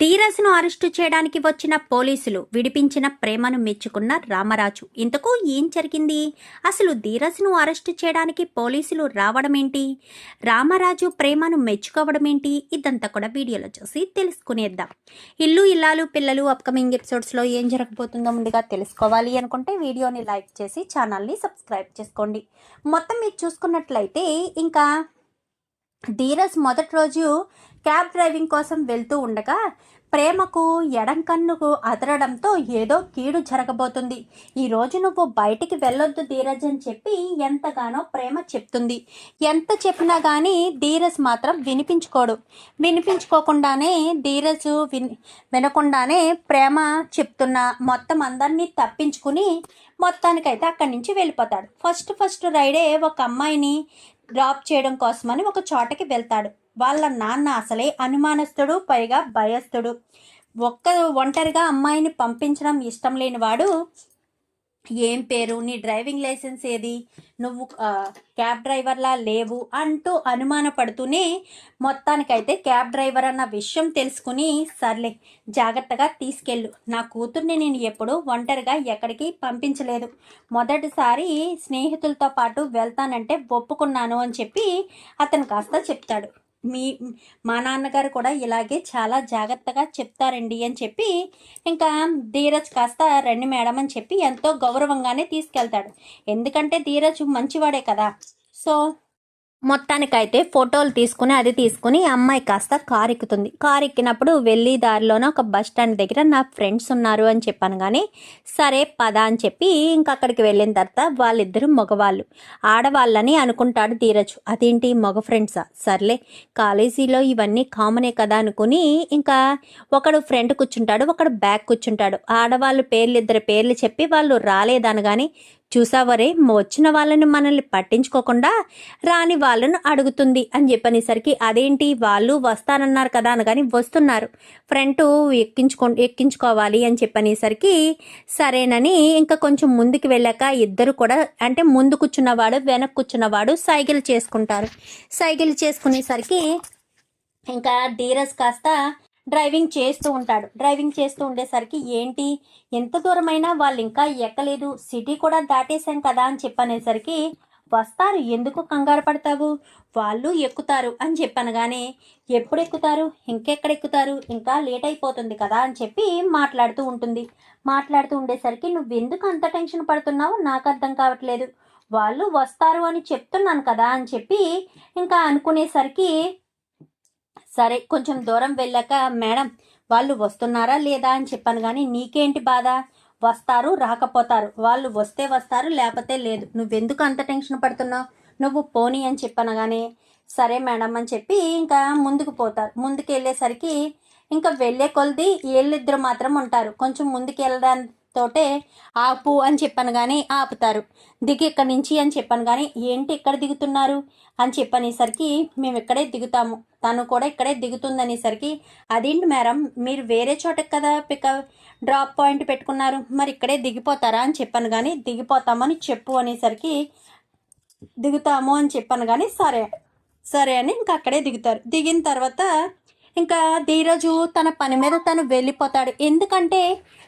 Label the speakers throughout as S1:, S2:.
S1: ధీరజ్ను arrest చేయడానికి వచ్చిన పోలీసులు విడిపించిన ప్రేమను మెచ్చుకున్న రామరాజు. ఇంతకు ఏం జరిగింది? అసలు ధీరజ్ను అరెస్టు చేయడానికి పోలీసులు రావడమేంటి? రామరాజు ప్రేమను మెచ్చుకోవడం ఏంటి ఇదంతా కూడా వీడియోలో చూసి తెలుసుకునేద్దాం. ఇల్లు ఇల్లాలు పిల్లలు అప్కమింగ్ ఎపిసోడ్స్లో ఏం జరగబోతుందో ముందుగా తెలుసుకోవాలి అనుకుంటే వీడియోని లైక్ చేసి ఛానల్ని సబ్స్క్రైబ్ చేసుకోండి. మొత్తం మీరు చూసుకున్నట్లయితే ఇంకా ధీరజ్ మొదటి రోజు క్యాబ్ డ్రైవింగ్ కోసం వెళ్తూ ఉండగా ప్రేమకు ఎడం కన్నుకు అదరడంతో ఏదో కీడు జరగబోతుంది. ఈ రోజు నువ్వు బయటికి వెళ్ళొద్దు ధీరజ్ అని చెప్పి ఎంతగానో ప్రేమ చెప్తుంది. ఎంత చెప్పినా కానీ ధీరజ్ మాత్రం వినిపించుకోడు. వినిపించుకోకుండానే ధీరజ్ విని వినకుండానే ప్రేమ చెప్తున్న మొత్తం అందరినీ తప్పించుకుని మొత్తానికైతే అక్కడి నుంచి వెళ్ళిపోతాడు. ఫస్ట్ ఫస్ట్ రైడే ఒక అమ్మాయిని డ్రాప్ చేయడం కోసమని ఒక చోటకి వెళ్తాడు. వాళ్ళ నాన్న అసలే అనుమానస్తుడు పైగా భయస్థుడు. ఒక్క ఒంటరిగా అమ్మాయిని పంపించడం ఇష్టం లేనివాడు ఏం పేరు? నీ డ్రైవింగ్ లైసెన్స్ ఏది? నువ్వు క్యాబ్ డ్రైవర్లా లేవు అంటూ అనుమానపడుతూనే మొత్తానికైతే క్యాబ్ డ్రైవర్ అన్న విషయం తెలుసుకుని సర్లే జాగ్రత్తగా తీసుకెళ్ళు. నా కూతుర్ని నేను ఎప్పుడూ ఒంటరిగా ఎక్కడికి పంపించలేదు. మొదటిసారి స్నేహితులతో పాటు వెళ్తానంటే ఒప్పుకున్నాను అని చెప్పి అతను కాస్త చెప్తాడు. మీ మా నాన్నగారు కూడా ఇలాగే చాలా జాగ్రత్తగా చెప్తారండి అని చెప్పి ఇంకా ధీరజ్ కాస్త రండి మేడం అని చెప్పి ఎంతో గౌరవంగానే తీసుకెళ్తాడు. ఎందుకంటే ధీరజ్ మంచివాడే కదా. సో మొత్తానికైతే ఫోటోలు తీసుకుని అది తీసుకుని అమ్మాయి కాస్త కారు ఎక్కుతుంది కారు ఎక్కినప్పుడు వెళ్ళి దారిలోనే ఒక బస్ స్టాండ్ దగ్గర నా ఫ్రెండ్స్ ఉన్నారు అని చెప్పాను కానీ సరే పద అని చెప్పి ఇంక అక్కడికి వెళ్ళిన తర్వాత వాళ్ళిద్దరు మగవాళ్ళు. ఆడవాళ్ళని అనుకుంటాడు తీరచ్చు అదేంటి మగ ఫ్రెండ్సా? సర్లే కాలేజీలో ఇవన్నీ కామనే కదా అనుకుని ఇంకా ఒకడు ఫ్రంట్ కూర్చుంటాడు ఒకడు బ్యాక్ కూర్చుంటాడు. ఆడవాళ్ళు పేర్లు ఇద్దరు పేర్లు చెప్పి వాళ్ళు రాలేదనగాని చూసావరే వచ్చిన వాళ్ళని మనల్ని పట్టించుకోకుండా రాని వాళ్ళను అడుగుతుంది. అని చెప్పనేసరికి అదేంటి? వాళ్ళు వస్తానన్నారు కదా అనగాని వస్తున్నారు. ఫ్రంట్ ఎక్కించుకో ఎక్కించుకోవాలి అని చెప్పనేసరికి సరేనని ఇంకా కొంచెం ముందుకు వెళ్ళాక ఇద్దరు కూడా అంటే ముందు కూర్చున్నవాడు వెనక్కి కూర్చున్నవాడు సైకిల్ చేసుకుంటారు. సైకిల్ చేసుకునేసరికి ఇంకా ధీరజ్ కాస్త డ్రైవింగ్ చేస్తూ ఉంటాడు. డ్రైవింగ్ చేస్తూ ఉండేసరికి ఏంటి? ఎంత దూరమైనా వాళ్ళు ఇంకా ఎక్కలేదు. సిటీ కూడా దాటేశాం కదా అని చెప్పనేసరికి వస్తారు. ఎందుకు కంగారు పడతావు? వాళ్ళు ఎక్కుతారు అని చెప్పనగానే ఎప్పుడు ఎక్కుతారు ఇంకెక్కడ ఎక్కుతారు ఇంకా లేట్ అయిపోతుంది కదా అని చెప్పి మాట్లాడుతూ ఉంటుంది. మాట్లాడుతూ ఉండేసరికి నువ్వెందుకు అంత టెన్షన్ పడుతున్నావు? నాకు అర్థం కావట్లేదు. వాళ్ళు వస్తారు అని చెప్తున్నాను కదా అని చెప్పి ఇంకా అనుకునేసరికి సరే కొంచెం దూరం వెళ్ళాక మేడం వాళ్ళు వస్తున్నారా లేదా? అని చెప్పాను కానీ నీకేంటి బాధ? వస్తారు రాకపోతారు. వాళ్ళు వస్తే వస్తారు లేకపోతే లేదు. నువ్వెందుకు అంత టెన్షన్ పడుతున్నావు? నువ్వు పోనీ అని చెప్పాను కానీ సరే మేడం అని చెప్పి ఇంకా ముందుకు పోతారు. ముందుకు వెళ్ళేసరికి ఇంకా వెళ్ళే కొలది వీళ్ళిద్దరు మాత్రం ఉంటారు. కొంచెం ముందుకు వెళ్ళడానికి తోటే ఆపు అని చెప్పాను కానీ ఆపుతారు. దిగి ఇక్కడి నుంచి అని చెప్పాను కానీ ఏంటి ఇక్కడ దిగుతున్నారు? అని చెప్పనేసరికి మేము ఇక్కడే దిగుతాము. తను కూడా ఇక్కడే దిగుతుందనేసరికి అదేంటి మేడం మీరు వేరే చోటకి కదా పిక డ్రాప్ పాయింట్ పెట్టుకున్నారు. మరి ఇక్కడే దిగిపోతారా? అని చెప్పాను కానీ దిగిపోతామని చెప్పు అనేసరికి దిగుతాము అని చెప్పాను కానీ సరే సరే అని ఇంకా అక్కడే దిగుతారు. దిగిన తర్వాత ఇంకా ధీరజు తన పని మీద తను వెళ్ళిపోతాడు. ఎందుకంటే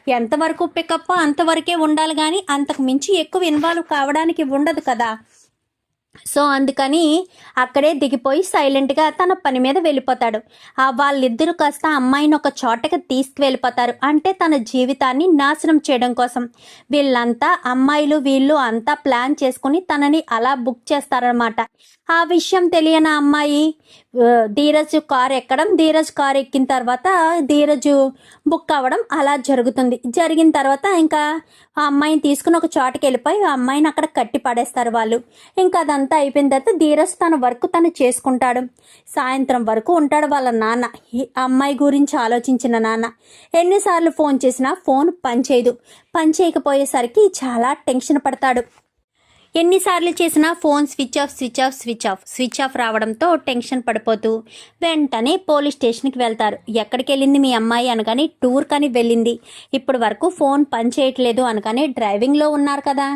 S1: ఎంతవరకు పికప్ అంతవరకే ఉండాలి కానీ అంతకు మించి ఎక్కువ ఇన్వాల్వ్ కావడానికి ఉండదు కదా. సో అందుకని అక్కడే దిగిపోయి సైలెంట్గా తన పని మీద వెళ్ళిపోతాడు. ఆ వాళ్ళిద్దరూ కాస్త అమ్మాయిని ఒక చోటకి తీసుకువెళ్ళిపోతారు. అంటే తన జీవితాన్ని నాశనం చేయడం కోసం. వీళ్ళంతా అమ్మాయిలు వీళ్ళు అంతా ప్లాన్ చేసుకుని తనని అలా బుక్ చేస్తారనమాట ఆ విషయం తెలియని అమ్మాయి ధీరజు ధీరజ్ కార్ ఎక్కడం ధీరజ్ కార్ ఎక్కిన తర్వాత ధీరజ్ బుక్ అవ్వడం అలా జరుగుతుంది. జరిగిన తర్వాత ఇంకా ఆ అమ్మాయిని తీసుకుని ఒక చోటకి వెళ్ళిపోయి ఆ అమ్మాయిని అక్కడ కట్టి పడేస్తారు వాళ్ళు. ఇంకా అదంతా అయిపోయిన తర్వాత ధీరజ్ తన వర్క్ తను చేసుకుంటాడు. సాయంత్రం వరకు ఉంటాడు వాళ్ళ నాన్న. అమ్మాయి గురించి ఆలోచించిన నాన్న. ఎన్నిసార్లు ఫోన్ చేసినా ఫోన్ పనిచేయదు. పనిచేయకపోయేసరికి చాలా టెన్షన్ పడతాడు. ఎన్నిసార్లు చేసినా phone switch off switch off switch off switch off రావడంతో టెన్షన్ పడిపోతూ వెంటనే పోలీస్ స్టేషన్కి వెళ్తారు. ఎక్కడికి వెళ్ళింది మీ అమ్మాయి అనగానే టూర్ కని వెళ్ళింది. ఇప్పటి వరకు ఫోన్ పనిచేయట్లేదు అనగానే డ్రైవింగ్లో ఉన్నారు కదా.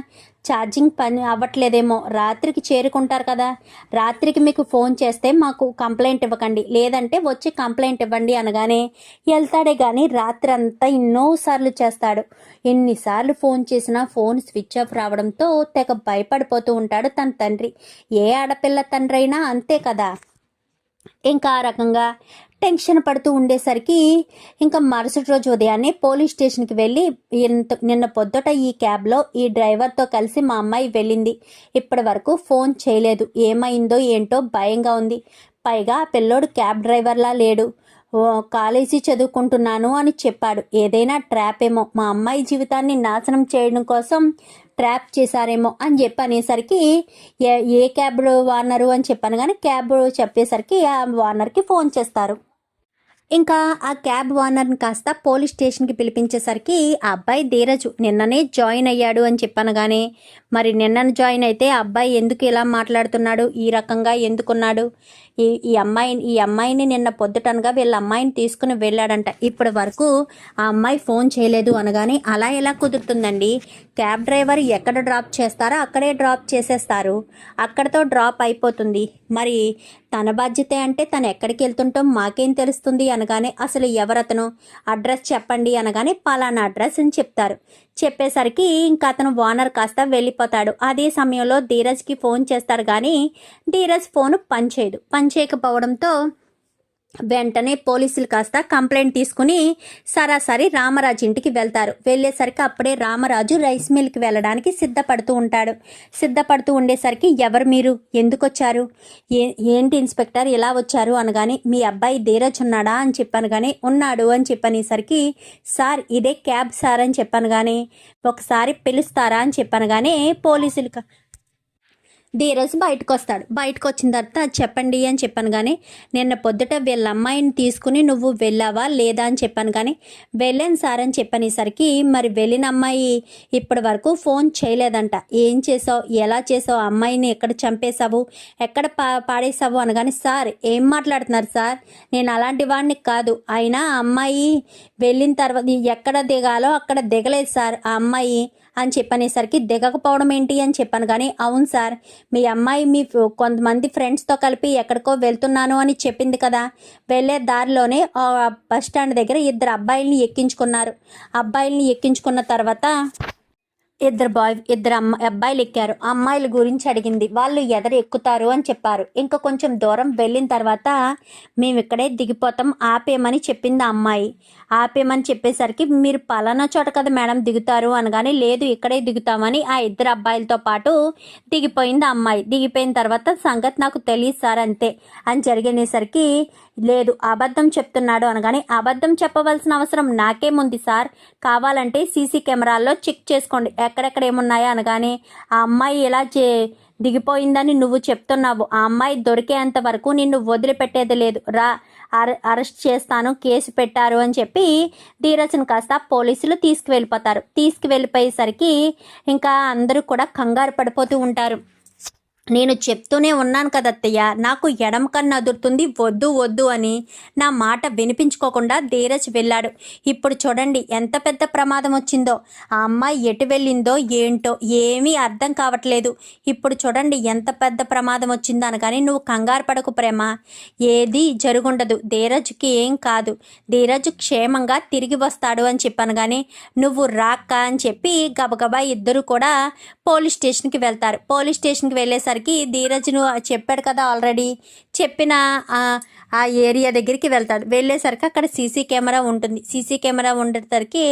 S1: ఛార్జింగ్ పని అవ్వట్లేదేమో. రాత్రికి చేరుకుంటారు కదా. రాత్రికి మీకు ఫోన్ చేస్తే మాకు కంప్లైంట్ ఇవ్వకండి. లేదంటే వచ్చి కంప్లైంట్ ఇవ్వండి అనగానే వెళ్తాడే కానీ రాత్రి అంతా ఎన్నోసార్లు చేస్తాడు. ఎన్నిసార్లు ఫోన్ చేసినా ఫోన్ స్విచ్ ఆఫ్ రావడంతో తెగ భయపడిపోతూ ఉంటాడు తన తండ్రి. ఏ ఆడపిల్ల తండ్రి అయినా అంతే కదా. ఇంకా ఆ రకంగా టెన్షన్ పడుతూ ఉండేసరికి ఇంకా మరుసటి రోజు ఉదయాన్నే పోలీస్ స్టేషన్కి వెళ్ళి నిన్న పొద్దుట ఈ క్యాబ్లో ఈ డ్రైవర్తో కలిసి మా అమ్మాయి వెళ్ళింది. ఇప్పటి వరకు ఫోన్ చేయలేదు. ఏమైందో ఏంటో భయంగా ఉంది. పైగా పిల్లోడు క్యాబ్ డ్రైవర్లా లేడు. ఓ కాలేజీ చదువుకుంటున్నాను అని చెప్పాడు. ఏదైనా ట్రాప్ ఏమో. మా అమ్మాయి జీవితాన్ని నాశనం చేయడం కోసం ట్రాప్ చేశారేమో అని చెప్పి అనేసరికి ఏ ఏ క్యాబ్ వార్నరు అని చెప్పాను కానీ క్యాబ్ చెప్పేసరికి ఆ వార్నర్కి ఫోన్ చేస్తారు. ఇంకా ఆ క్యాబ్ ఓనర్ని కాస్త పోలీస్ స్టేషన్కి పిలిపించేసరికి ఆ అబ్బాయి ధీరజు నిన్ననే జాయిన్ అయ్యాడు అని చెప్పాను కానీ మరి నిన్న జాయిన్ అయితే అబ్బాయి ఎందుకు ఇలా మాట్లాడుతున్నాడు? ఈ రకంగా ఎందుకున్నాడు? ఈ ఈ అమ్మాయిని ఈ అమ్మాయిని నిన్న పొద్దుటనగా వీళ్ళ అమ్మాయిని తీసుకుని వెళ్ళాడంట. ఇప్పటి వరకు ఆ అమ్మాయి ఫోన్ చేయలేదు అనగానే అలా ఎలా కుదురుతుందండి? క్యాబ్ డ్రైవర్ ఎక్కడ డ్రాప్ చేస్తారో అక్కడే డ్రాప్ చేసేస్తారు. అక్కడతో డ్రాప్ అయిపోతుంది. మరి తన బాధ్యత అంటే తను ఎక్కడికి వెళ్తుంటాం మాకేం తెలుస్తుంది అనగానే అసలు ఎవరతను? అడ్రస్ చెప్పండి అనగానే పలానా అడ్రస్ అని చెప్తారు. చెప్పేసరికి ఇంకా అతను ఓనర్ కాస్త వెళ్ళిపోతాడు. అదే సమయంలో ధీరజ్కి ఫోన్ చేస్తారు కానీ ధీరజ్ ఫోన్ పనిచేయదు పనిచేయకపోవడంతో వెంటనే పోలీసులు కాస్త కంప్లైంట్ తీసుకుని సరాసరి రామరాజు ఇంటికి వెళ్తారు. వెళ్ళేసరికి అప్పుడే రామరాజు రైస్ మిల్కి వెళ్ళడానికి సిద్ధపడుతూ ఉంటాడు. సిద్ధపడుతూ ఉండేసరికి ఎవరు మీరు? ఎందుకు వచ్చారు ఏ ఏంటి ఇన్స్పెక్టర్ ఇలా వచ్చారు అనగానే మీ అబ్బాయి ధీరజ్ ఉన్నాడా అని చెప్పాను కానీ ఉన్నాడు అని చెప్పనేసరికి సార్ ఇదే క్యాబ్ సార్ అని చెప్పాను కానీ ఒకసారి పిలుస్తారా అని చెప్పాను కానీ పోలీసులు ధీరజ్ బయటకు వస్తాడు బయటకు వచ్చిన తర్వాత చెప్పండి అని చెప్పాను కానీ నిన్న పొద్దుట వీళ్ళ అమ్మాయిని తీసుకుని నువ్వు వెళ్ళావా లేదా అని చెప్పాను కానీ వెళ్ళాను సార్ అని చెప్పనేసరికి మరి వెళ్ళిన అమ్మాయి ఇప్పటి వరకు ఫోన్ చేయలేదంట. ఏం చేసావు? ఎలా చేసావు? అమ్మాయిని ఎక్కడ చంపేశావు? ఎక్కడ పా పాడేశావు? అనగానే సార్ ఏం మాట్లాడుతున్నారు సార్? నేను అలాంటి వాడిని కాదు. అయినా అమ్మాయి వెళ్ళిన తర్వాత ఎక్కడ దిగాలో అక్కడ దిగలేదు సార్. ఆ అమ్మాయి అని చెప్పనేసరికి దిగకపోవడం ఏంటి అని చెప్పాను. కానీ అవును సార్ మీ అమ్మాయి మీ కొంతమంది ఫ్రెండ్స్తో కలిపి ఎక్కడికో వెళ్తున్నాను అని చెప్పింది కదా. వెళ్ళే దారిలోనే బస్ స్టాండ్ దగ్గర ఇద్దరు అబ్బాయిల్ని ఎక్కించుకున్నారు. అబ్బాయిల్ని ఎక్కించుకున్న తర్వాత ఇద్దరు బాయ్ ఇద్దరు అమ్మ అబ్బాయిలు ఎక్కారు. అమ్మాయిల గురించి అడిగింది. వాళ్ళు ఎదరు ఎక్కుతారు అని చెప్పారు. ఇంకా కొంచెం దూరం వెళ్ళిన తర్వాత మేము ఇక్కడే దిగిపోతాం ఆపేయమని చెప్పింది ఆ అమ్మాయి. ఆపేయమని చెప్పేసరికి మీరు పలానా చోట కదా మేడం దిగుతారు అనగానే లేదు ఇక్కడే దిగుతామని ఆ ఇద్దరు అబ్బాయిలతో పాటు దిగిపోయింది ఆ అమ్మాయి. దిగిపోయిన తర్వాత సంగతి నాకు తెలియదు సార్ అంతే అని జరిగినేసరికి లేదు అబద్ధం చెప్తున్నాడు అనగానే అబద్ధం చెప్పవలసిన అవసరం నాకేముంది సార్. కావాలంటే సీసీ కెమెరాల్లో చెక్ చేసుకోండి. ఎక్కడెక్కడ ఏమున్నాయా అనగానే ఆ అమ్మాయి ఇలా చే దిగిపోయిందని నువ్వు చెప్తున్నావు. ఆ అమ్మాయి దొరికేంత వరకు నిన్ను వదిలిపెట్టేది లేదు. రా అరెస్ట్ చేస్తాను కేసు పెట్టారు అని చెప్పి ధీరజ్ని కాస్త పోలీసులు తీసుకువెళ్ళిపోతారు. తీసుకువెళ్ళిపోయేసరికి ఇంకా అందరూ కూడా కంగారు పడిపోతూ ఉంటారు. నేను చెప్తూనే ఉన్నాను కదా అత్తయ్య నాకు ఎడమ కన్ను అదురుతుంది వద్దు వద్దు అని. నా మాట వినిపించుకోకుండా ధీరజ్ వెళ్ళాడు. ఇప్పుడు చూడండి ఎంత పెద్ద ప్రమాదం వచ్చిందో. ఆ అమ్మాయి ఎటు వెళ్ళిందో ఏంటో ఏమీ అర్థం కావట్లేదు. ఇప్పుడు చూడండి ఎంత పెద్ద ప్రమాదం వచ్చిందో అనగాని నువ్వు కంగారు పడకు ప్రేమ. ఏది జరుగుండదు. ధీరజ్కి ఏం కాదు. ధీరజ్ క్షేమంగా తిరిగి వస్తాడు అని చెప్పాను కానీ నువ్వు రాక్క అని చెప్పి గబగబా ఇద్దరు కూడా పోలీస్ స్టేషన్కి వెళ్తారు. పోలీస్ స్టేషన్కి వెళ్ళేసరికి ధీరజ్ను చెప్పాడు కదా ఆల్రెడీ. చెప్పిన ఆ, ఏరియా దగ్గరికి వెళ్తాడు. వెళ్ళేసరికి అక్కడ సీసీ కెమెరా ఉంటుంది. సీసీ కెమెరా ఉండేసరికి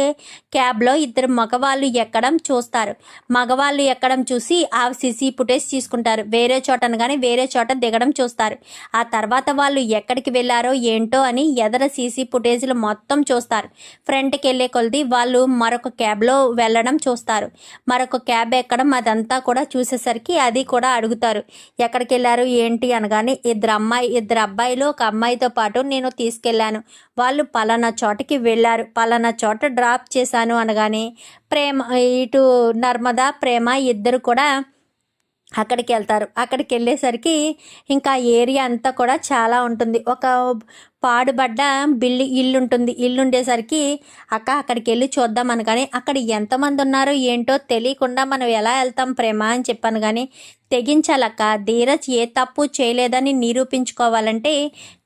S1: క్యాబ్లో ఇద్దరు మగవాళ్ళు ఎక్కడం చూస్తారు. మగవాళ్ళు ఎక్కడం చూసి ఆ సీసీ ఫుటేజ్ తీసుకుంటారు. వేరే చోట అనగానే వేరే చోట దిగడం చూస్తారు. ఆ తర్వాత వాళ్ళు ఎక్కడికి వెళ్ళారో ఏంటో అని ఎదర సీసీ ఫుటేజ్లు మొత్తం చూస్తారు. ఫ్రంట్కి వెళ్ళే కొలది వాళ్ళు మరొక క్యాబ్లో వెళ్ళడం చూస్తారు. మరొక క్యాబ్ ఎక్కడం అదంతా కూడా చూసేసరికి అది కూడా అడుగుతారు. ఎక్కడికి వెళ్ళారు ఏంటి అనగానే ఇద్దరు అమ్మాయి ఇద్దరు అబ్బాయిలు ఒక అమ్మాయితో పాటు నేను తీసుకెళ్ళాను. వాళ్ళు పలానా చోటకి వెళ్ళారు. పలానా చోట డ్రాప్ చేశాను అనగానే ప్రేమ ఇటు నర్మదా ప్రేమ ఇద్దరు కూడా అక్కడికి వెళ్తారు. అక్కడికి వెళ్ళేసరికి ఇంకా ఏరియా అంతా కూడా చాలా ఉంటుంది. ఒక పాడుబడ్డ బిల్లు ఇల్లు ఉంటుంది ఇల్లు ఉండేసరికి అక్క అక్కడికి వెళ్ళి చూద్దాం అనగానే అక్కడ ఎంతమంది ఉన్నారో ఏంటో తెలియకుండా మనం ఎలా వెళ్తాం ప్రేమ అని చెప్పాను కానీ తెగించాలక్క ధీరజ్ ఏ తప్పు చేయలేదని నిరూపించుకోవాలంటే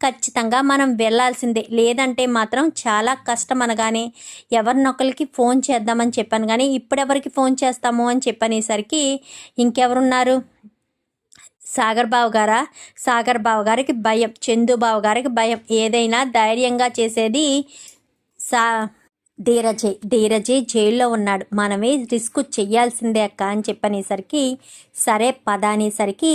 S1: ఖచ్చితంగా మనం వెళ్ళాల్సిందే. లేదంటే మాత్రం చాలా కష్టం అనగానే ఎవరినొకరికి ఫోన్ చేద్దామని చెప్పాను కానీ ఇప్పుడెవరికి ఫోన్ చేస్తాము అని చెప్పనేసరికి ఇంకెవరున్నారు? సాగర్ బావ గారా? సాగర్ బావ గారికి భయం చందుబాబు గారికి భయం. ఏదైనా ధైర్యంగా చేసేది సా ధీరజే ధీరజే జైల్లో ఉన్నాడు. మనమే రిస్క్ చెయ్యాల్సిందే అక్క అని చెప్పనేసరికి సరే పద అనేసరికి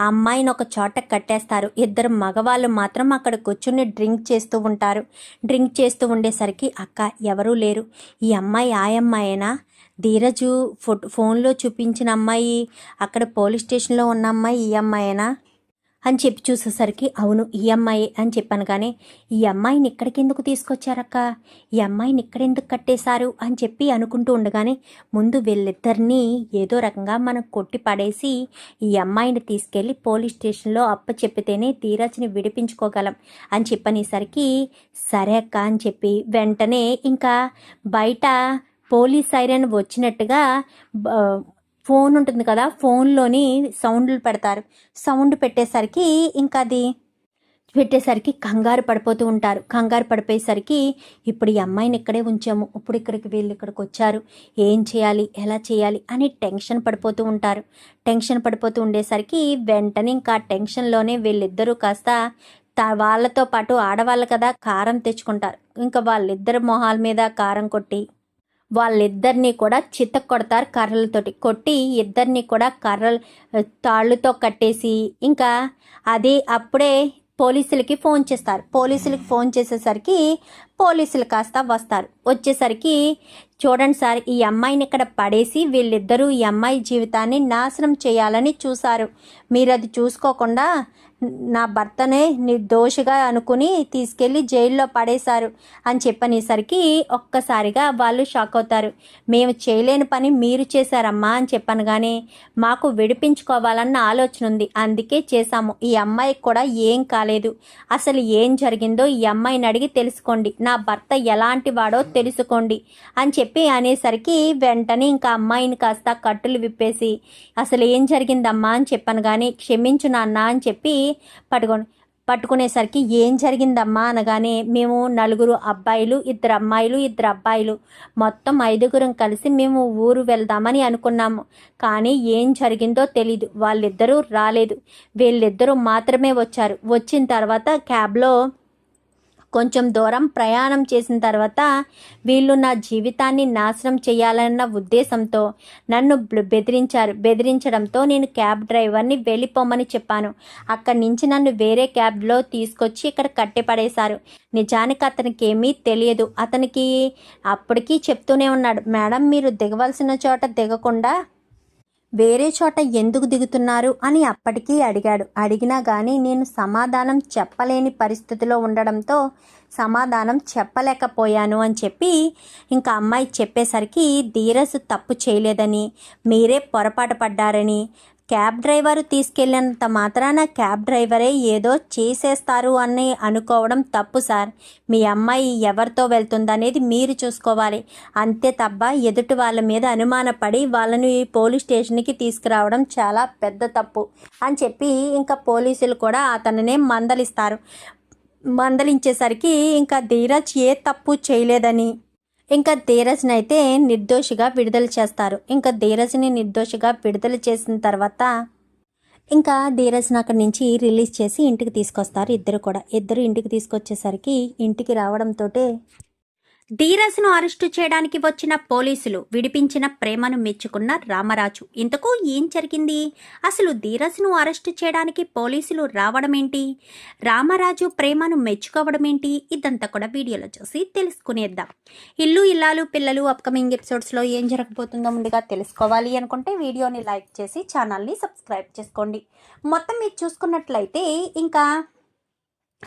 S1: అమ్మాయిని ఒక చోట కట్టేస్తారు. ఇద్దరు మగవాళ్ళు మాత్రం అక్కడ కూర్చుని డ్రింక్ చేస్తూ ఉంటారు. డ్రింక్ చేస్తూ ఉండేసరికి అక్క ఎవరూ లేరు. ఈ అమ్మాయి ఆ అమ్మాయేనా ధీరజు ఫో ఫోన్లో చూపించిన అమ్మాయి అక్కడ పోలీస్ స్టేషన్లో ఉన్న అమ్మాయి ఈ అమ్మాయేనా? అని చెప్పి చూసేసరికి అవును ఈ అమ్మాయి అని చెప్పాను కానీ ఈ అమ్మాయిని ఇక్కడికి ఎందుకు తీసుకొచ్చారక్క? ఈ అమ్మాయిని ఇక్కడెందుకు కట్టేశారు? అని చెప్పి అనుకుంటూ ఉండగానే ముందు వీళ్ళిద్దరినీ ఏదో రకంగా మనం కొట్టి పడేసి ఈ అమ్మాయిని తీసుకెళ్ళి పోలీస్ స్టేషన్లో అప్ప చెప్పితేనే ధీరాజ్ని విడిపించుకోగలం అని చెప్పనేసరికి సరే అక్క అని చెప్పి వెంటనే ఇంకా బయట పోలీస్ సైరన్ వచ్చినట్టుగా ఫోన్ ఉంటుంది కదా ఫోన్లోని సౌండ్లు పెడతారు. సౌండ్ పెట్టేసరికి ఇంకా అది పెట్టేసరికి కంగారు పడిపోతూ ఉంటారు. కంగారు పడిపోయేసరికి ఇప్పుడు ఈ అమ్మాయిని ఇక్కడే ఉంచాము. ఇప్పుడు ఇక్కడికి వీళ్ళు ఇక్కడికి వచ్చారు. ఏం చేయాలి? ఎలా చేయాలి? అని టెన్షన్ పడిపోతూ ఉంటారు. టెన్షన్ పడిపోతూ ఉండేసరికి వెంటనే ఇంకా టెన్షన్లోనే వీళ్ళిద్దరూ కాస్త త- వాళ్ళతో పాటు ఆడవాళ్ళు కదా కారం తెచ్చుకుంటారు. ఇంకా వాళ్ళిద్దరు మొహాల మీద కారం కొట్టి వాళ్ళిద్దరినీ కూడా చిత్త కొడతారు కర్రలతోటి. కొట్టి ఇద్దరిని కూడా కర్రలు తాళ్ళుతో కట్టేసి ఇంకా అది అప్పుడే పోలీసులకి ఫోన్ చేస్తారు. పోలీసులకి ఫోన్ చేసేసరికి పోలీసులు కాస్త వస్తారు. వచ్చేసరికి చూడండి సార్ ఈ అమ్మాయిని ఇక్కడ పడేసి వీళ్ళిద్దరూ ఈ అమ్మాయి జీవితాన్ని నాశనం చేయాలని చూశారు. మీరు అది చూసుకోకుండా నా భర్తనే నిర్దోషిగా అనుకుని తీసుకెళ్ళి జైల్లో పడేశారు అని చెప్పనేసరికి ఒక్కసారిగా వాళ్ళు షాక్ అవుతారు. మేము చేయలేని పని మీరు చేశారమ్మా అని చెప్పాను కానీ మాకు విడిపించుకోవాలన్న ఆలోచన ఉంది. అందుకే చేశాము. ఈ అమ్మాయికి కూడా ఏం కాలేదు. అసలు ఏం జరిగిందో ఈ అమ్మాయిని అడిగి తెలుసుకోండి. నా భర్త ఎలాంటి వాడో తెలుసుకోండి అని చెప్పి అనేసరికి వెంటనే ఇంకా అమ్మాయిని కాస్త కట్టులు విప్పేసి అసలు ఏం జరిగిందమ్మా? అని చెప్పాను. కానీ క్షమించు నాన్న అని చెప్పి పట్టుకోండి పట్టుకునేసరికి ఏం జరిగిందమ్మా? అనగానే మేము నలుగురు అబ్బాయిలు ఇద్దరు అమ్మాయిలు ఇద్దరు అబ్బాయిలు మొత్తం ఐదుగురం కలిసి మేము ఊరు వెళ్దామని అనుకున్నాము. కానీ ఏం జరిగిందో తెలీదు. వాళ్ళిద్దరూ రాలేదు. వీళ్ళిద్దరూ మాత్రమే వచ్చారు. వచ్చిన తర్వాత క్యాబ్లో కొంచెం దూరం ప్రయాణం చేసిన తర్వాత వీళ్ళు నా జీవితాన్ని నాశనం చేయాలన్న ఉద్దేశంతో నన్ను బెదిరించారు బెదిరించడంతో నేను క్యాబ్ డ్రైవర్ని వెళ్ళిపోమని చెప్పాను. అక్కడి నుంచి నన్ను వేరే క్యాబ్లో తీసుకొచ్చి ఇక్కడ కట్టిపడేశారు. నిజానికి అతనికి ఏమీ తెలియదు. అతనికి అప్పటికీ చెప్తూనే ఉన్నాడు మేడం మీరు దిగవలసిన చోట దిగకుండా వేరే చోట ఎందుకు దిగుతున్నారు అని అప్పటికీ అడిగాడు. అడిగినా కానీ నేను సమాధానం చెప్పలేని పరిస్థితిలో ఉండడంతో సమాధానం చెప్పలేకపోయాను అని చెప్పి ఇంకా అమ్మాయి చెప్పేసరికి ధీరజ్ తప్పు చేయలేదని మీరే పొరపాటు పడ్డారని క్యాబ్ డ్రైవర్ తీసుకెళ్ళినంత మాత్రాన క్యాబ్ డ్రైవరే ఏదో చేసేస్తారు అని అనుకోవడం తప్పు సార్. మీ అమ్మాయి ఎవరితో వెళ్తుందనేది మీరు చూసుకోవాలి. అంతే తప్ప ఎదుటి వాళ్ళ మీద అనుమానపడి వాళ్ళని పోలీస్ స్టేషన్కి తీసుకురావడం చాలా పెద్ద తప్పు అని చెప్పి ఇంకా పోలీసులు కూడా అతనినే మందలిస్తారు. మందలించేసరికి ఇంకా ధీరజ్ ఏ తప్పు చేయలేదని ఇంకా ధీరజ్ని అయితే నిర్దోషిగా విడుదల చేస్తారు. ఇంకా ధీరజ్ని నిర్దోషిగా విడుదల చేసిన తర్వాత ఇంకా ధీరజ్ని అక్కడి నుంచి రిలీజ్ చేసి ఇంటికి తీసుకొస్తారు ఇద్దరు కూడా. ఇద్దరు ఇంటికి తీసుకొచ్చేసరికి ఇంటికి రావడంతో ధీరజ్ను అరెస్టు చేయడానికి వచ్చిన పోలీసులు విడిపించిన ప్రేమను మెచ్చుకున్న రామరాజు. ఇంతకు ఏం జరిగింది? అసలు ధీరజ్ను అరెస్టు చేయడానికి పోలీసులు రావడమేంటి? రామరాజు ప్రేమను మెచ్చుకోవడమేంటి? ఇదంతా కూడా వీడియోలో చూసి తెలుసుకునేద్దాం. ఇల్లు ఇల్లాలు పిల్లలు అప్కమింగ్ ఎపిసోడ్స్లో ఏం జరగబోతుందో ముందుగా తెలుసుకోవాలి అనుకుంటే వీడియోని లైక్ చేసి ఛానల్ని సబ్స్క్రైబ్ చేసుకోండి. మొత్తం మీరు చూసుకున్నట్లయితే ఇంకా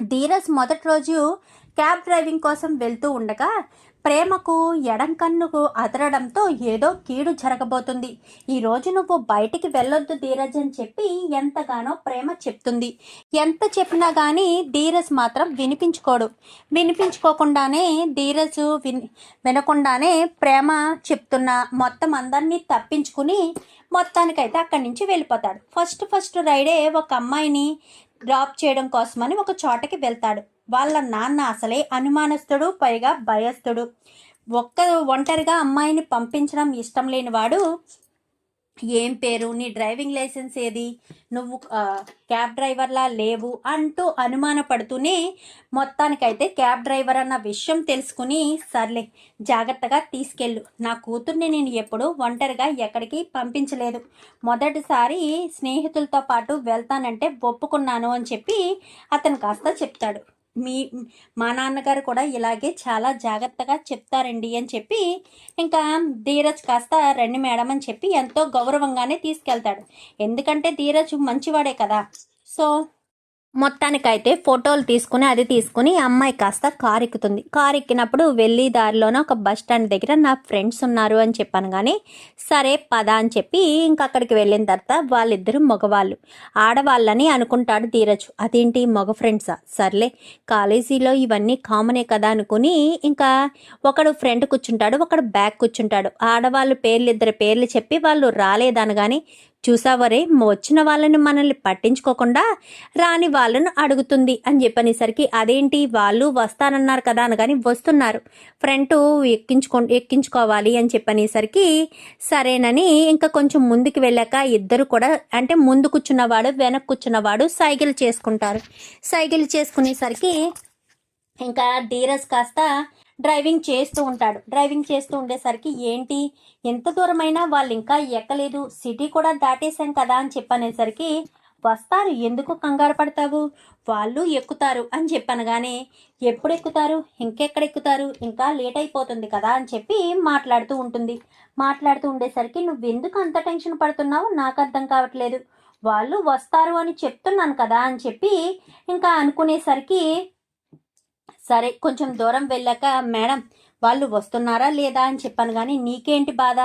S1: ధీరజ్ మొదటి రోజు క్యాబ్ డ్రైవింగ్ కోసం వెళ్తూ ఉండగా ప్రేమకు ఎడం కన్నుకు అదరడంతో ఏదో కీడు జరగబోతుంది. ఈరోజు నువ్వు బయటికి వెళ్ళొద్దు ధీరజ్ అని చెప్పి ఎంతగానో ప్రేమ చెప్తుంది. ఎంత చెప్పినా కానీ ధీరజ్ మాత్రం వినిపించుకోడు. వినిపించుకోకుండానే ధీరజ్ విని వినకుండానే ప్రేమ చెప్తున్న మొత్తం అందరినీ తప్పించుకుని మొత్తానికైతే అక్కడి నుంచి వెళ్ళిపోతాడు. ఫస్ట్ ఫస్ట్ రైడే ఒక అమ్మాయిని డ్రాప్ చేయడం కోసమని ఒక చోటకి వెళ్తాడు. వాళ్ళ నాన్న అసలే అనుమానస్తుడు పైగా భయస్థుడు. ఒక్క ఒంటరిగా అమ్మాయిని పంపించడం ఇష్టం లేనివాడు ఏం పేరు? నీ డ్రైవింగ్ లైసెన్స్ ఏది? నువ్వు క్యాబ్ డ్రైవర్లా లేవు అంటూ అనుమానపడుతూనే మొత్తానికైతే క్యాబ్ డ్రైవర్ అన్న విషయం తెలుసుకుని సర్లే జాగ్రత్తగా తీసుకెళ్ళు. నా కూతుర్ని నేను ఎప్పుడూ ఒంటరిగా ఎక్కడికి పంపించలేదు. మొదటిసారి స్నేహితులతో పాటు వెళ్తానంటే ఒప్పుకున్నాను అని చెప్పి అతను కాస్త చెప్తాడు. మీ మా నాన్నగారు కూడా ఇలాగే చాలా జాగ్రత్తగా చెప్తారండి అని చెప్పి ఇంకా ధీరజ్ కాస్త రండి మేడం అని చెప్పి ఎంతో గౌరవంగానే తీసుకెళ్తాడు. ఎందుకంటే ధీరజ్ మంచివాడే కదా. సో మొత్తానికైతే ఫోటోలు తీసుకుని అది తీసుకుని అమ్మాయి కాస్త కారు ఎక్కుతుంది కారు ఎక్కినప్పుడు వెళ్ళి దారిలోనే ఒక బస్ స్టాండ్ దగ్గర నా ఫ్రెండ్స్ ఉన్నారు అని చెప్పాను కానీ సరే పద అని చెప్పి ఇంకా అక్కడికి వెళ్ళిన తర్వాత వాళ్ళిద్దరు మగవాళ్ళు. ఆడవాళ్ళని అనుకుంటాడు తీరచ్చు అదేంటి మగ ఫ్రెండ్సా? సర్లే కాలేజీలో ఇవన్నీ కామనే కదా అనుకుని ఇంకా ఒకడు ఫ్రంట్ కూర్చుంటాడు ఒకడు బ్యాక్ కూర్చుంటాడు. ఆడవాళ్ళు పేర్లు ఇద్దరు పేర్లు చెప్పి వాళ్ళు రాలేదనగాని చూసావరే వచ్చిన వాళ్ళని మనల్ని పట్టించుకోకుండా రాని వాళ్ళను అడుగుతుంది అని చెప్పనేసరికి అదేంటి? వాళ్ళు వస్తానన్నారు కదా అనగాని వస్తున్నారు. ఫ్రంట్ ఎక్కించుకో ఎక్కించుకోవాలి అని చెప్పనేసరికి సరేనని ఇంకా కొంచెం ముందుకు వెళ్ళాక ఇద్దరు కూడా అంటే ముందు కూర్చున్నవాడు వెనక్కి కూర్చున్నవాడు సైకిల్ చేసుకుంటారు. సైకిల్ చేసుకునేసరికి ఇంకా ధీరజ్ కాస్త డ్రైవింగ్ చేస్తూ ఉంటాడు. డ్రైవింగ్ చేస్తూ ఉండేసరికి ఏంటి? ఎంత దూరమైనా వాళ్ళు ఇంకా ఎక్కలేదు. సిటీ కూడా దాటేశాం కదా అని చెప్పనేసరికి వస్తారు. ఎందుకు కంగారు పడతావు? వాళ్ళు ఎక్కుతారు అని చెప్పనగానే ఎప్పుడు ఎక్కుతారు? ఇంకెక్కడ ఎక్కుతారు? ఇంకా లేట్ అయిపోతుంది కదా అని చెప్పి మాట్లాడుతూ ఉంటుంది. మాట్లాడుతూ ఉండేసరికి నువ్వు ఎందుకు అంత టెన్షన్ పడుతున్నావు? నాకు అర్థం కావట్లేదు. వాళ్ళు వస్తారు అని చెప్తున్నాను కదా అని చెప్పి ఇంకా అనుకునేసరికి సరే కొంచెం దూరం వెళ్ళాక మేడం వాళ్ళు వస్తున్నారా లేదా? అని చెప్పాను కానీ నీకేంటి బాధ?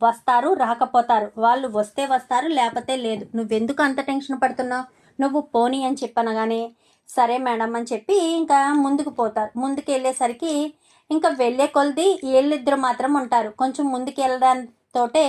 S1: వస్తారు రాకపోతారు. వాళ్ళు వస్తే వస్తారు లేకపోతే లేదు. నువ్వెందుకు అంత టెన్షన్ పడుతున్నావు? నువ్వు పోనీ అని చెప్పాను కానీ సరే మేడం అని చెప్పి ఇంకా ముందుకు పోతారు. ముందుకు వెళ్ళేసరికి ఇంకా వెళ్ళే కొలది వీళ్ళిద్దరు మాత్రం ఉంటారు. కొంచెం ముందుకు వెళ్ళడానికి తోటే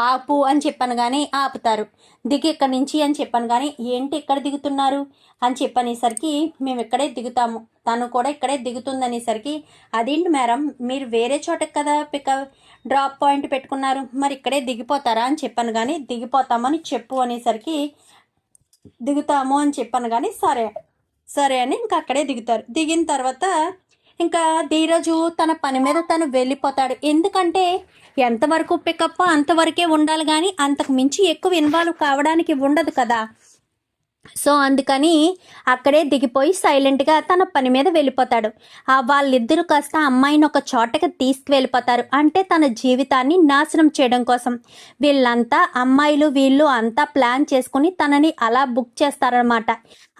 S1: ఆపు అని చెప్పాను కానీ ఆపుతారు. దిగి ఇక్కడి నుంచి అని చెప్పాను కానీ ఏంటి ఇక్కడ దిగుతున్నారు? అని చెప్పనేసరికి మేము ఇక్కడే దిగుతాము. తను కూడా ఇక్కడే దిగుతుందనేసరికి అదేంటి మేడం మీరు వేరే చోటకి కదా పికప్ డ్రాప్ పాయింట్ పెట్టుకున్నారు. మరి ఇక్కడే దిగిపోతారా? అని చెప్పాను కానీ దిగిపోతామని చెప్పు అనేసరికి దిగుతాము అని చెప్పాను కానీ సరే సరే అని ఇంకా అక్కడే దిగుతారు. దిగిన తర్వాత ఇంకా ధీరజు తన పని మీద తను వెళ్ళిపోతాడు. ఎందుకంటే ఎంతవరకు పికప్ అంతవరకే ఉండాలి కానీ అంతకు మించి ఎక్కువ ఇన్వాల్వ్ కావడానికి ఉండదు కదా. సో అందుకని అక్కడే దిగిపోయి సైలెంట్గా తన పని మీద వెళ్ళిపోతాడు. ఆ వాళ్ళిద్దరూ కాస్త అమ్మాయిని ఒక చోటకి తీసుకువెళ్ళిపోతారు. అంటే తన జీవితాన్ని నాశనం చేయడం కోసం. వీళ్ళంతా అమ్మాయిలు వీళ్ళు అంతా ప్లాన్ చేసుకుని తనని అలా బుక్ చేస్తారనమాట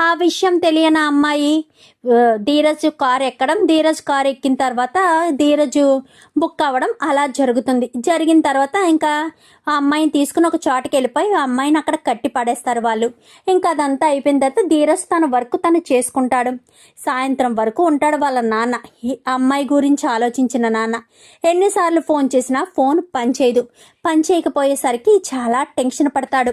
S1: ఆ విషయం తెలియని అమ్మాయి ధీరజ్ కార్ ఎక్కడం ధీరజ్ కార్ ఎక్కిన తర్వాత ధీరజ్ బుక్ అవ్వడం అలా జరుగుతుంది. జరిగిన తర్వాత ఇంకా ఆ అమ్మాయిని తీసుకుని ఒక చోటకి వెళ్ళిపోయి ఆ అమ్మాయిని అక్కడ కట్టి పడేస్తారు వాళ్ళు. ఇంకా అదంతా అయిపోయిన తర్వాత ధీరజ్ తన వర్క్ తను చేసుకుంటాడు. సాయంత్రం వరకు ఉంటాడు వాళ్ళ నాన్న. అమ్మాయి గురించి ఆలోచించిన నాన్న. ఎన్నిసార్లు ఫోన్ చేసినా ఫోన్ పనిచేయదు. పని చేయకపోయేసరికి చాలా టెన్షన్ పడతాడు.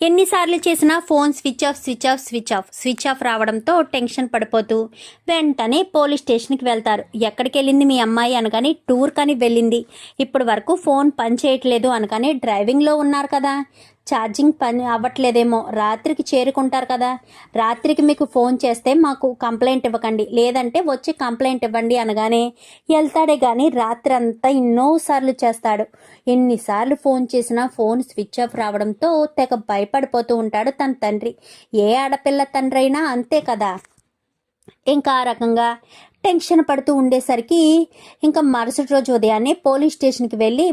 S1: ఎన్నిసార్లు చేసినా phone switch off switch off switch off switch off రావడంతో టెన్షన్ పడిపోతూ వెంటనే పోలీస్ స్టేషన్కి వెళ్తారు. ఎక్కడికి వెళ్ళింది మీ అమ్మాయి అనగానే టూర్ కానీ వెళ్ళింది. ఇప్పటి వరకు ఫోన్ పని చేయట్లేదు అనగానే డ్రైవింగ్లో ఉన్నారు కదా. ఛార్జింగ్ పని అవ్వట్లేదేమో. రాత్రికి చేరుకుంటారు కదా. రాత్రికి మీకు ఫోన్ చేస్తే మాకు కంప్లైంట్ ఇవ్వకండి. లేదంటే వచ్చి కంప్లైంట్ ఇవ్వండి అనగానే వెళ్తాడే కానీ రాత్రి అంతా ఎన్నోసార్లు చేస్తాడు. ఎన్నిసార్లు ఫోన్ చేసినా ఫోన్ స్విచ్ ఆఫ్ రావడంతో తెగ భయపడిపోతూ ఉంటాడు తన తండ్రి. ఏ ఆడపిల్ల తండ్రి అయినా అంతే కదా. ఇంకా ఆ రకంగా టెన్షన్ పడుతూ ఉండేసరికి ఇంకా మరుసటి రోజు ఉదయాన్నే పోలీస్ స్టేషన్కి వెళ్ళి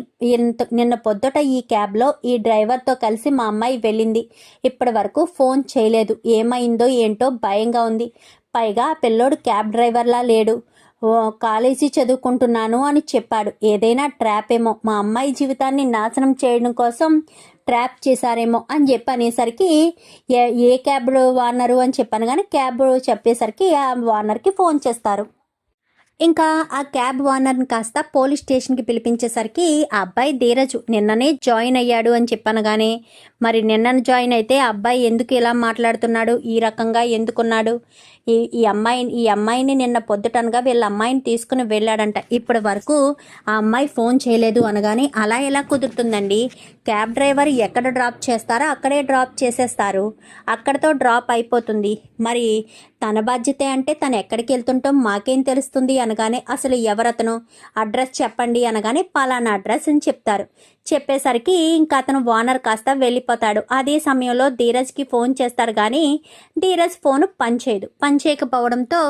S1: నిన్న పొద్దుట ఈ క్యాబ్లో ఈ డ్రైవర్తో కలిసి మా అమ్మాయి వెళ్ళింది. ఇప్పటి వరకు ఫోన్ చేయలేదు. ఏమైందో ఏంటో భయంగా ఉంది. పైగా ఆ పిల్లోడు క్యాబ్ డ్రైవర్లా లేడు. కాలేజీ చదువుకుంటున్నాను అని చెప్పాడు. ఏదైనా ట్రాప్ ఏమో. మా అమ్మాయి జీవితాన్ని నాశనం చేయడం కోసం ట్రాప్ చేశారేమో అని చెప్పనేసరికి ఏ ఏ క్యాబ్ వార్నరు అని చెప్పాను కానీ క్యాబ్ చెప్పేసరికి ఆ వార్నర్కి ఫోన్ చేస్తారు. ఇంకా ఆ క్యాబ్ ఓనర్ని కాస్త పోలీస్ స్టేషన్కి పిలిపించేసరికి ఆ అబ్బాయి ధీరజు నిన్ననే జాయిన్ అయ్యాడు అని చెప్పనగానే మరి నిన్న జాయిన్ అయితే ఆ అబ్బాయి ఎందుకు ఇలా మాట్లాడుతున్నాడు? ఈ రకంగా ఎందుకున్నాడు? ఈ ఈ అమ్మాయిని ఈ అమ్మాయిని నిన్న పొద్దుటనగా వీళ్ళ అమ్మాయిని తీసుకుని వెళ్ళాడంట. ఇప్పటి వరకు ఆ అమ్మాయి ఫోన్ చేయలేదు అనగానే అలా ఎలా కుదురుతుందండి? క్యాబ్ డ్రైవర్ ఎక్కడ డ్రాప్ చేస్తారో అక్కడే డ్రాప్ చేసేస్తారు. అక్కడతో డ్రాప్ అయిపోతుంది. మరి తన బాధ్యతే అంటే తను ఎక్కడికి వెళ్తుంటాం మాకేం తెలుస్తుంది అనగానే అసలు ఎవరతను? అడ్రస్ చెప్పండి అనగానే పలానా అడ్రస్ అని చెప్తారు. చెప్పేసరికి ఇంకా అతను ఓనర్ కాస్త వెళ్ళిపోతాడు. అదే సమయంలో ధీరజ్కి ఫోన్ చేస్తారు కానీ ధీరజ్ ఫోన్ పనిచేయదు. పనిచేయకపోవడంతో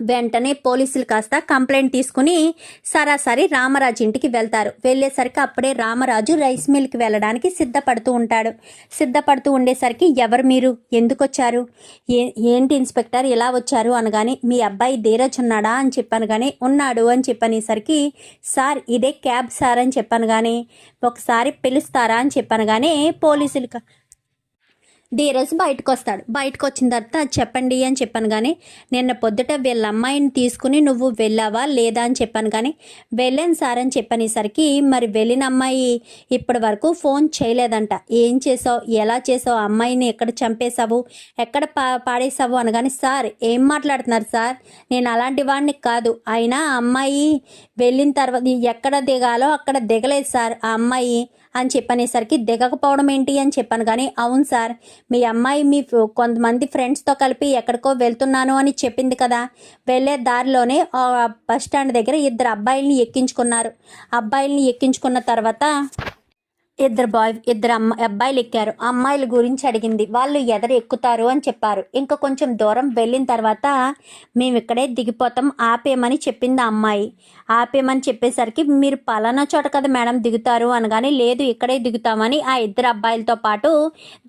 S1: వెంటనే పోలీసులు కాస్త కంప్లైంట్ తీసుకుని సరాసరి రామరాజు ఇంటికి వెళ్తారు. వెళ్ళేసరికి అప్పుడే రామరాజు రైస్ మిల్కి వెళ్ళడానికి సిద్ధపడుతూ ఉంటాడు. సిద్ధపడుతూ ఉండేసరికి ఎవరు మీరు? ఎందుకు వచ్చారు ఏ ఏంటి ఇన్స్పెక్టర్ ఇలా వచ్చారు అనగానే మీ అబ్బాయి ధీరజ్ ఉన్నాడా అని చెప్పాను కానీ ఉన్నాడు అని చెప్పనేసరికి సార్ ఇదే క్యాబ్ సార్ అని చెప్పాను కానీ ఒకసారి పిలుస్తారా అని చెప్పాను కానీ పోలీసులు ధీరజ్ బయటకు వస్తాడు బయటకు వచ్చిన తర్వాత చెప్పండి అని చెప్పాను కానీ నిన్న పొద్దుట వీళ్ళ అమ్మాయిని తీసుకుని నువ్వు వెళ్ళావా లేదా అని చెప్పాను కానీ వెళ్ళాను సార్ అని చెప్పనేసరికి మరి వెళ్ళిన అమ్మాయి ఇప్పటి వరకు ఫోన్ చేయలేదంట. ఏం చేసావు? ఎలా చేసావు? అమ్మాయిని ఎక్కడ చంపేశావు? ఎక్కడ పా పాడేశావు అనగానే సార్ ఏం మాట్లాడుతున్నారు సార్? నేను అలాంటి వాడిని కాదు. అయినా అమ్మాయి వెళ్ళిన తర్వాత ఎక్కడ దిగాలో అక్కడ దిగలేదు సార్. ఆ అమ్మాయి అని చెప్పనేసరికి దిగకపోవడం ఏంటి అని చెప్పాను. కానీ అవును సార్ మీ అమ్మాయి మీ కొంతమంది ఫ్రెండ్స్తో కలిపి ఎక్కడికో వెళ్తున్నాను అని చెప్పింది కదా. వెళ్ళే దారిలోనే బస్ స్టాండ్ దగ్గర ఇద్దరు అబ్బాయిల్ని ఎక్కించుకున్నారు. అబ్బాయిల్ని ఎక్కించుకున్న తర్వాత ఇద్దరు బాయ్ ఇద్దరు అమ్మ అబ్బాయిలు ఎక్కారు. అమ్మాయిల గురించి అడిగింది. వాళ్ళు ఎదరు ఎక్కుతారు అని చెప్పారు. ఇంకా కొంచెం దూరం వెళ్ళిన తర్వాత మేము ఇక్కడే దిగిపోతాం ఆపేయమని చెప్పింది ఆ అమ్మాయి. ఆపేయమని చెప్పేసరికి మీరు పలానా చోట కదా మేడం దిగుతారు అనగానే లేదు ఇక్కడే దిగుతామని ఆ ఇద్దరు అబ్బాయిలతో పాటు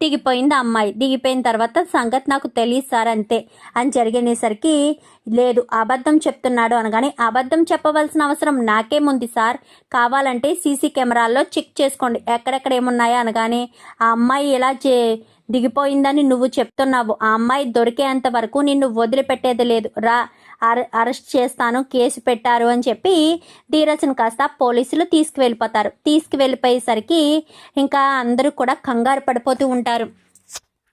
S1: దిగిపోయింది ఆ అమ్మాయి. దిగిపోయిన తర్వాత సంగతి నాకు తెలియదు సార్ అంతే అని జరిగినేసరికి లేదు అబద్ధం చెప్తున్నాడు అనగానే అబద్ధం చెప్పవలసిన అవసరం నాకేముంది సార్? కావాలంటే సీసీ కెమెరాల్లో చెక్ చేసుకోండి. ఎక్కడెక్కడ ఏమున్నాయో అనగానే ఆ అమ్మాయి ఇలా చే దిగిపోయిందని నువ్వు చెప్తున్నావు. ఆ అమ్మాయి దొరికేంత వరకు నిన్ను వదిలిపెట్టేది లేదు. రా అరెస్ట్ చేస్తాను కేసు పెట్టారు అని చెప్పి ధీరజ్ని కాస్త పోలీసులు తీసుకువెళ్ళిపోతారు. తీసుకువెళ్ళిపోయేసరికి ఇంకా అందరూ కూడా కంగారు పడిపోతూ ఉంటారు.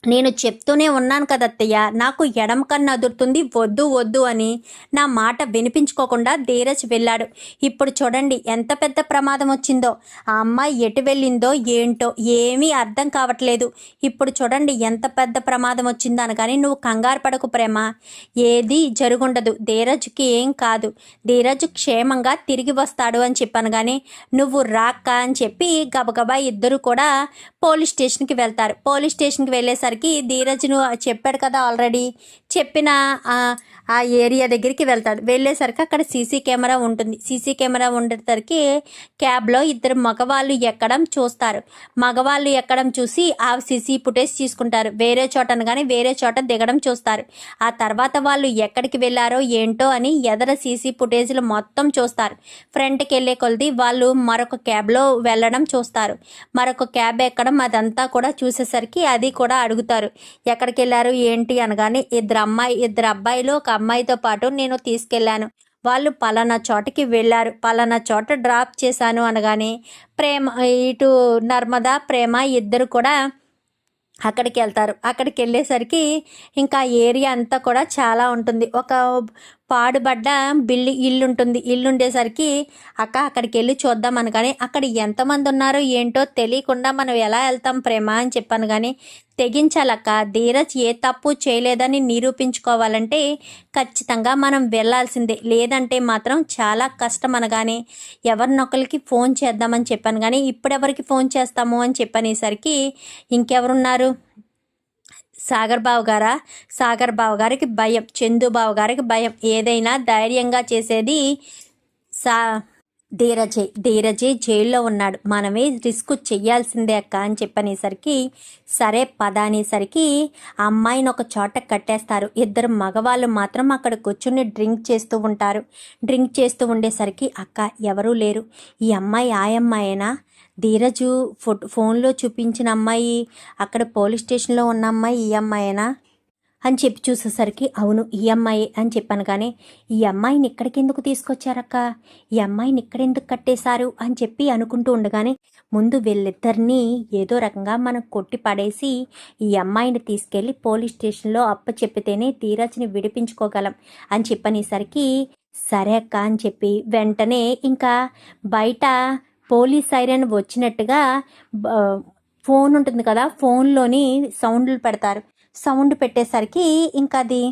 S1: నేను చెప్తూనే ఉన్నాను కదత్తయ్య నాకు ఎడం కన్ను అదురుతుంది వద్దు వద్దు అని. నా మాట వినిపించుకోకుండా ధీరజ్ వెళ్ళాడు. ఇప్పుడు చూడండి ఎంత పెద్ద ప్రమాదం వచ్చిందో. ఆ అమ్మాయి ఎటు వెళ్ళిందో ఏంటో ఏమీ అర్థం కావట్లేదు. ఇప్పుడు చూడండి ఎంత పెద్ద ప్రమాదం వచ్చిందో అనగాని నువ్వు కంగారు పడకు ప్రేమ. ఏది జరుగుండదు. ధీరజ్కి ఏం కాదు. ధీరజ్ క్షేమంగా తిరిగి వస్తాడు అని చెప్పాను కానీ నువ్వు రాక్క అని చెప్పి గబగబా ఇద్దరు కూడా పోలీస్ స్టేషన్కి వెళ్తారు. పోలీస్ స్టేషన్కి వెళ్ళేసరికి ధీరజ్ను చెప్పాడు కదా ఆల్రెడీ. చెప్పిన ఆ, ఏరియా దగ్గరికి వెళ్తాడు. వెళ్ళేసరికి అక్కడ సీసీ కెమెరా ఉంటుంది. సీసీ కెమెరా ఉండేసరికి క్యాబ్లో ఇద్దరు మగవాళ్ళు ఎక్కడం చూస్తారు. మగవాళ్ళు ఎక్కడం చూసి ఆ సీసీ ఫుటేజ్ తీసుకుంటారు. వేరే చోటను కానీ వేరే చోట దిగడం చూస్తారు. ఆ తర్వాత వాళ్ళు ఎక్కడికి వెళ్ళారో ఏంటో అని ఎదర సీసీ ఫుటేజ్లు మొత్తం చూస్తారు. ఫ్రంట్కి వెళ్ళే కొలది వాళ్ళు మరొక క్యాబ్లో వెళ్ళడం చూస్తారు. మరొక క్యాబ్ ఎక్కడం అదంతా కూడా చూసేసరికి అది కూడా అడుగుతారు. ఎక్కడికి వెళ్ళారు ఏంటి అనగానే ఇద్దరు అమ్మాయి ఇద్దరు అబ్బాయిలు ఒక అమ్మాయితో పాటు నేను తీసుకెళ్ళాను. వాళ్ళు పలానా చోటకి వెళ్ళారు. పలానా చోట డ్రాప్ చేశాను అనగానే ప్రేమ ఇటు నర్మదా ప్రేమ ఇద్దరు కూడా అక్కడికి వెళ్తారు. అక్కడికి వెళ్ళేసరికి ఇంకా ఏరియా అంతా కూడా చాలా ఉంటుంది. ఒక పాడుబడ్డ బిల్లు ఇల్లు ఉంటుంది ఇల్లు ఉండేసరికి అక్క అక్కడికి వెళ్ళి చూద్దాం అనగానే అక్కడ ఎంతమంది ఉన్నారో ఏంటో తెలియకుండా మనం ఎలా వెళ్తాం ప్రేమ? అని చెప్పాను కానీ తెగించాలక్క ధీరజ్ ఏ తప్పు చేయలేదని నిరూపించుకోవాలంటే ఖచ్చితంగా మనం వెళ్ళాల్సిందే లేదంటే మాత్రం చాలా కష్టం అనగానే ఎవరినొకరికి ఫోన్ చేద్దామని చెప్పాను కానీ ఇప్పుడెవరికి ఫోన్ చేస్తాము? అని చెప్పనేసరికి ఇంకెవరున్నారు? సాగర్ బావ గారా? సాగర్ బావ గారికి భయం. చందుబాబు గారికి భయం. ఏదైనా ధైర్యంగా చేసేది సా ధీరజే ధీరజే జైల్లో ఉన్నాడు. మనమే రిస్క్ చెయ్యాల్సిందే అక్క అని చెప్పనేసరికి సరే పద అనేసరికి అమ్మాయిని ఒక చోట కట్టేస్తారు. ఇద్దరు మగవాళ్ళు మాత్రం అక్కడ కూర్చుని డ్రింక్ చేస్తూ ఉంటారు. డ్రింక్ చేస్తూ ఉండేసరికి అక్క ఎవరూ లేరు. ఈ అమ్మాయి ఆ అమ్మాయేనా ధీరజు ఫో ఫోన్లో చూపించిన అమ్మాయి అక్కడ పోలీస్ స్టేషన్లో ఉన్న అమ్మాయి ఈ అమ్మాయేనా? అని చెప్పి చూసేసరికి అవును ఈ అమ్మాయి అని చెప్పాను కానీ ఈ అమ్మాయిని ఇక్కడికి ఎందుకు తీసుకొచ్చారక్క? ఈ అమ్మాయిని ఇక్కడ ఎందుకు కట్టేశారు? అని చెప్పి అనుకుంటూ ఉండగానే ముందు వీళ్ళిద్దరినీ ఏదో రకంగా మనం కొట్టి పడేసి ఈ అమ్మాయిని తీసుకెళ్ళి పోలీస్ స్టేషన్లో అప్ప చెప్పితేనే ధీరజ్ని విడిపించుకోగలం అని చెప్పనేసరికి సరే అక్క అని చెప్పి వెంటనే ఇంకా బయట పోలీస్ సైరన్ వచ్చినట్టుగా ఫోన్ ఉంటుంది కదా ఫోన్లోని సౌండ్లు పెడతారు. సౌండ్ పెట్టేసరికి ఇంకా అది